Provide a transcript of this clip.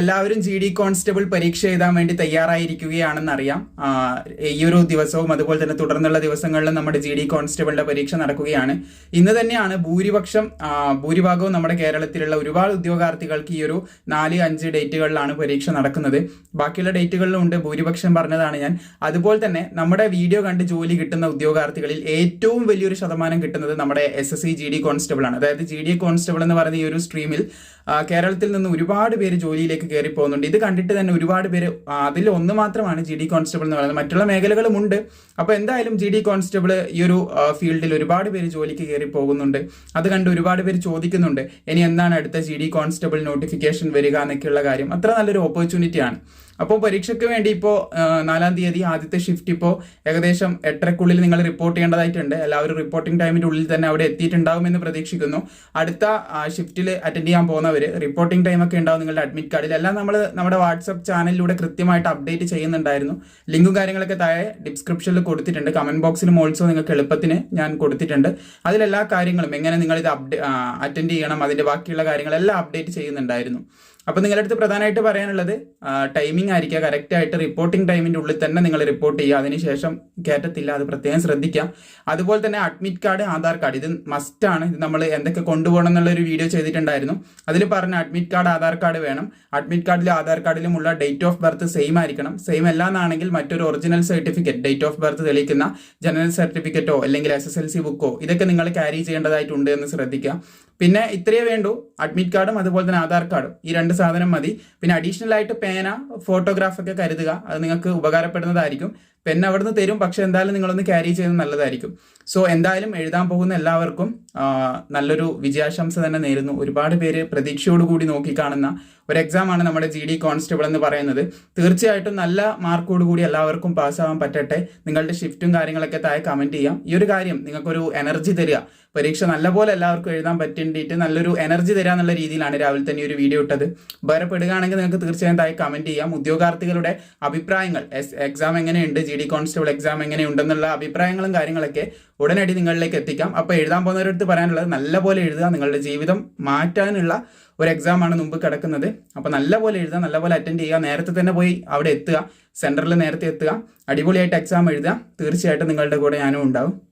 എല്ലാവരും G D constable പരീക്ഷ എഴുതാൻ വേണ്ടി തയ്യാറായിരിക്കുകയാണെന്ന് അറിയാം ഈ ഒരു ദിവസവും അതുപോലെ തന്നെ തുടർന്നുള്ള ദിവസങ്ങളിലും നമ്മുടെ ജി ഡി കോൺസ്റ്റബിളിന്റെ പരീക്ഷ നടക്കുകയാണ്. ഇന്ന് തന്നെയാണ് ഭൂരിപക്ഷം ഭൂരിഭാഗവും നമ്മുടെ കേരളത്തിലുള്ള ഒരുപാട് ഉദ്യോഗാർത്ഥികൾക്ക് ഈ ഒരു നാല് അഞ്ച് ഡേറ്റുകളിലാണ് പരീക്ഷ നടക്കുന്നത്. ബാക്കിയുള്ള ഡേറ്റുകളിലും ഉണ്ട് ഭൂരിപക്ഷം പറഞ്ഞതാണ് ഞാൻ. അതുപോലെ തന്നെ നമ്മുടെ വീഡിയോ കണ്ട് ജോലി കിട്ടുന്ന ഉദ്യോഗാർത്ഥികളിൽ ഏറ്റവും വലിയൊരു ശതമാനം കിട്ടുന്നത് നമ്മുടെ S S C G D constable ആണ്. അതായത് ജി ഡി കോൺസ്റ്റബിൾ എന്ന് പറയുന്ന ഈ ഒരു സ്ട്രീമിൽ കേരളത്തിൽ നിന്ന് ഒരുപാട് പേര് ജോലിയിലേക്ക് കയറി പോകുന്നുണ്ട്. ഇത് കണ്ടിട്ട് തന്നെ ഒരുപാട് പേര് അതിൽ ഒന്ന് മാത്രമാണ് ജി ഡി കോൺസ്റ്റബിൾ എന്ന് പറയുന്നത്. മറ്റുള്ള മേഖലകളും ഉണ്ട്. അപ്പോൾ എന്തായാലും ജി ഡി കോൺസ്റ്റബിൾ ഈ ഒരു ഫീൽഡിൽ ഒരുപാട് പേര് ജോലിക്ക് കയറി പോകുന്നുണ്ട്. അത് കണ്ട് ഒരുപാട് പേര് ചോദിക്കുന്നുണ്ട്. ഇനി എന്താണ് അടുത്ത ജി ഡി കോൺസ്റ്റബിൾ നോട്ടിഫിക്കേഷൻ വരിക എന്നൊക്കെയുള്ള കാര്യം. അത്ര നല്ലൊരു ഓപ്പർച്യൂണിറ്റിയാണ് അപ്പോൾ പരീക്ഷയ്ക്ക് വേണ്ടി ഇപ്പോൾ നാലാം തീയതി ആദ്യത്തെ ഷിഫ്റ്റ് ഇപ്പോൾ ഏകദേശം എട്ടരക്കുള്ളിൽ നിങ്ങൾ റിപ്പോർട്ട് ചെയ്യേണ്ടതായിട്ടുണ്ട്. എല്ലാവരും റിപ്പോർട്ടിംഗ് ടൈമിന്റെ ഉള്ളിൽ തന്നെ അവിടെ എത്തിയിട്ടുണ്ടാകുമെന്ന് പ്രതീക്ഷിക്കുന്നു. അടുത്ത ഷിഫ്റ്റിൽ അറ്റൻഡ് ചെയ്യാൻ പോകുന്നവർ റിപ്പോർട്ടിംഗ് ടൈമൊക്കെ ഉണ്ടാവും നിങ്ങളുടെ അഡ്മിറ്റ് കാർഡിൽ എല്ലാം നമ്മൾ നമ്മുടെ വാട്സപ്പ് ചാനലിലൂടെ കൃത്യമായിട്ട് അപ്ഡേറ്റ് ചെയ്യുന്നുണ്ടായിരുന്നു. ലിങ്കും കാര്യങ്ങളൊക്കെ താഴെ ഡിസ്ക്രിപ്ഷനിൽ കൊടുത്തിട്ടുണ്ട്. കമന്റ് ബോക്സിലും ഓൾസോ നിങ്ങൾക്ക് എളുപ്പത്തിന് ഞാൻ കൊടുത്തിട്ടുണ്ട്. അതിലെല്ലാ കാര്യങ്ങളും എങ്ങനെ നിങ്ങൾ ഇത് അപ്ഡേ അറ്റൻഡ് ചെയ്യണം അതിന്റെ ബാക്കിയുള്ള കാര്യങ്ങളെല്ലാം അപ്ഡേറ്റ് ചെയ്യുന്നുണ്ടായിരുന്നു. അപ്പോൾ നിങ്ങളുടെ അടുത്ത് പ്രധാനമായിട്ട് പറയാനുള്ളത് ടൈമിംഗ് ആയിരിക്കുക. കറക്റ്റ് ആയിട്ട് റിപ്പോർട്ടിംഗ് ടൈമിന്റെ ഉള്ളിൽ തന്നെ നിങ്ങൾ റിപ്പോർട്ട് ചെയ്യുക. അതിനുശേഷം കയറ്റത്തില്ല അത് പ്രത്യേകം ശ്രദ്ധിക്കാം. അതുപോലെ തന്നെ അഡ്മിറ്റ് കാർഡ് ആധാർ കാർഡ് ഇത് മസ്റ്റ് ആണ്. ഇത് നമ്മൾ എന്തൊക്കെ കൊണ്ടുപോകണം എന്നുള്ള ഒരു വീഡിയോ ചെയ്തിട്ടുണ്ടായിരുന്നു. അതിൽ പറഞ്ഞ അഡ്മിറ്റ് കാർഡ് ആധാർ കാർഡ് വേണം. അഡ്മിറ്റ് കാർഡിലും ആധാർ കാർഡിലും ഉള്ള ഡേറ്റ് ഓഫ് ബർത്ത് സെയിം ആയിരിക്കണം. സെയിം അല്ല എന്നാണെങ്കിൽ മറ്റൊരു original certificate date of birth തെളിയിക്കുന്ന ജനറൽ സർട്ടിഫിക്കറ്റോ അല്ലെങ്കിൽ എസ് എസ് എൽ സി ബുക്കോ ഇതൊക്കെ നിങ്ങൾ ക്യാരി ചെയ്യേണ്ടതായിട്ടുണ്ട് എന്ന് ശ്രദ്ധിക്കുക. പിന്നെ ഇത്രയേ വേണ്ടൂ. അഡ്മിറ്റ് കാർഡും അതുപോലെ തന്നെ ആധാർ കാർഡും ഈ രണ്ട് സാധനം മതി. പിന്നെ അഡീഷണൽ ആയിട്ട് പേന ഫോട്ടോഗ്രാഫ് ഒക്കെ കരുതുക. അത് നിങ്ങൾക്ക് ഉപകാരപ്പെടുന്നതായിരിക്കും. പെൻ അവിടുന്ന് തരും. പക്ഷെ എന്തായാലും നിങ്ങളൊന്ന് ക്യാരി ചെയ്യുന്നത് നല്ലതായിരിക്കും. സോ എന്തായാലും എഴുതാൻ പോകുന്ന എല്ലാവർക്കും നല്ലൊരു വിജയാശംസ തന്നെ നേരുന്നു. ഒരുപാട് പേര് പ്രതീക്ഷയോടുകൂടി നോക്കിക്കാണുന്ന ഒരു എക്സാമാണ് നമ്മുടെ ജി ഡി കോൺസ്റ്റബിൾ എന്ന് പറയുന്നത്. തീർച്ചയായിട്ടും നല്ല മാർക്കോട് കൂടി എല്ലാവർക്കും പാസ്സാവാൻ പറ്റട്ടെ. നിങ്ങളുടെ ഷിഫ്റ്റും കാര്യങ്ങളൊക്കെ താഴെ കമന്റ് ചെയ്യാം. ഈ ഒരു കാര്യം നിങ്ങൾക്കൊരു എനർജി തരിക. പരീക്ഷ നല്ലപോലെ എല്ലാവർക്കും എഴുതാൻ പറ്റേണ്ടിയിട്ട് നല്ലൊരു എനർജി തരിക എന്നുള്ള രീതിയിലാണ് രാവിലെ തന്നെ ഒരു വീഡിയോ ഇട്ടത്. ഉപകാരപ്പെടുകയാണെങ്കിൽ നിങ്ങൾക്ക് തീർച്ചയായും താഴെ കമന്റ് ചെയ്യാം. ഉദ്യോഗാർത്ഥികളുടെ അഭിപ്രായങ്ങൾ. എക്സാം എങ്ങനെയുണ്ട്? ഡി കോൺസ്റ്റബിൾ എക്സാം എങ്ങനെയുണ്ടെന്നുള്ള അഭിപ്രായങ്ങളും കാര്യങ്ങളൊക്കെ ഉടനടി നിങ്ങളിലേക്ക് എത്തിക്കാം. അപ്പോൾ എഴുതാൻ പോകുന്നവരടുത്ത് പറയാനുള്ളത് നല്ലപോലെ എഴുതുക നിങ്ങളുടെ ജീവിതം മാറ്റാനുള്ള ഒരു എക്സാമാണ് മുമ്പ് കിടക്കുന്നത്. അപ്പോൾ നല്ലപോലെ എഴുതുക നല്ലപോലെ അറ്റൻഡ് ചെയ്യുക നേരത്തെ തന്നെ പോയി അവിടെ എത്തുക സെന്ററിൽ നേരത്തെ എത്തുക അടിപൊളിയായിട്ട് എക്സാം എഴുതുക. തീർച്ചയായിട്ടും നിങ്ങളുടെ കൂടെ ഞാനും ഉണ്ടാവും.